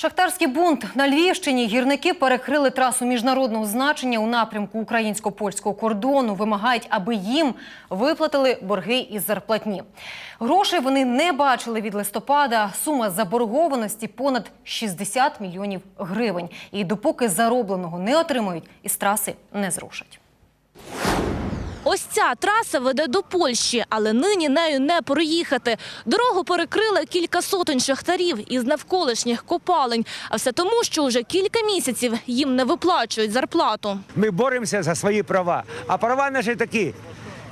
Шахтарський бунт на Львівщині гірники перекрили трасу міжнародного значення у напрямку українсько-польського кордону. Вимагають, аби їм виплатили борги із зарплатні. Грошей вони не бачили від листопада. Сума заборгованості понад 60 мільйонів гривень. І допоки заробленого не отримають, із траси не зрушать. Ось ця траса веде до Польщі, але нині нею не проїхати. Дорогу перекрили кілька сотень шахтарів із навколишніх копалень. А все тому, що вже кілька місяців їм не виплачують зарплату. Ми боремося за свої права. А права наші такі,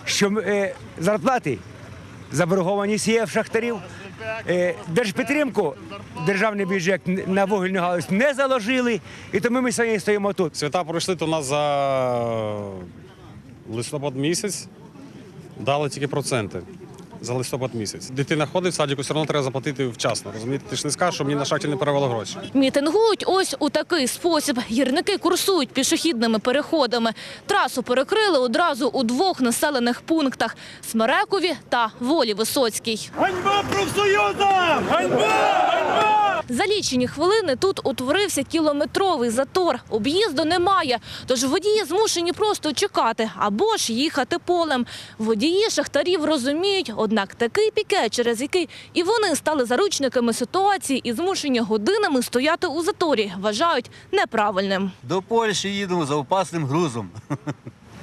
що е, зарплати заборгованість є в шахтарів. Е, держпідтримку, державний бюджет на вугільну галузь не заложили, і тому ми сьогодні стоїмо тут. Свята пройшли то у нас за листопад місяць. Дали тільки проценти за листопад місяць. Дитина ходить в садіку, все одно треба заплатити вчасно. Розумієте, ти ж не скажеш, що мені на шахті не перевели гроші. Мітингують ось у такий спосіб. Гірники курсують пішохідними переходами. Трасу перекрили одразу у двох населених пунктах – Смерекові та Волі Висоцькій. Ганьба профсоюзам! Ганьба! Ганьба! За лічені хвилини тут утворився кілометровий затор. Об'їзду немає, тож водії змушені просто чекати або ж їхати полем. Водії шахтарів розуміють, однак такий пікет, через який і вони стали заручниками ситуації і змушені годинами стояти у заторі, вважають неправильним. До Польщі їдемо за опасним грузом.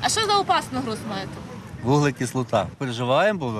А що за опасну груз маєте? Вуглекислота. Переживаємо, бо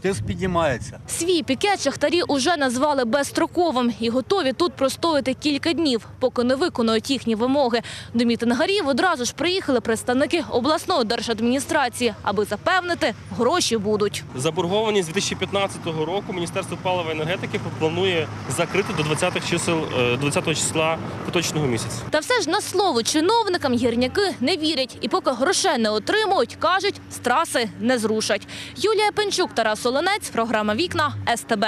тиск піднімається. Свій пікет шахтарі уже назвали безстроковим і готові тут простояти кілька днів, поки не виконують їхні вимоги. До мітингарів одразу ж приїхали представники обласної держадміністрації, аби запевнити, гроші будуть. Заборгованість з 2015 року Міністерство палива і енергетики планує закрити до 20 чисел, е, 20 числа поточного місяця. Та все ж на слово чиновникам гірняки не вірять. І поки грошей не отримують, кажуть, траси не зрушать. Юлія Пенчук, Тарас Оленець, програма «Вікна», СТБ.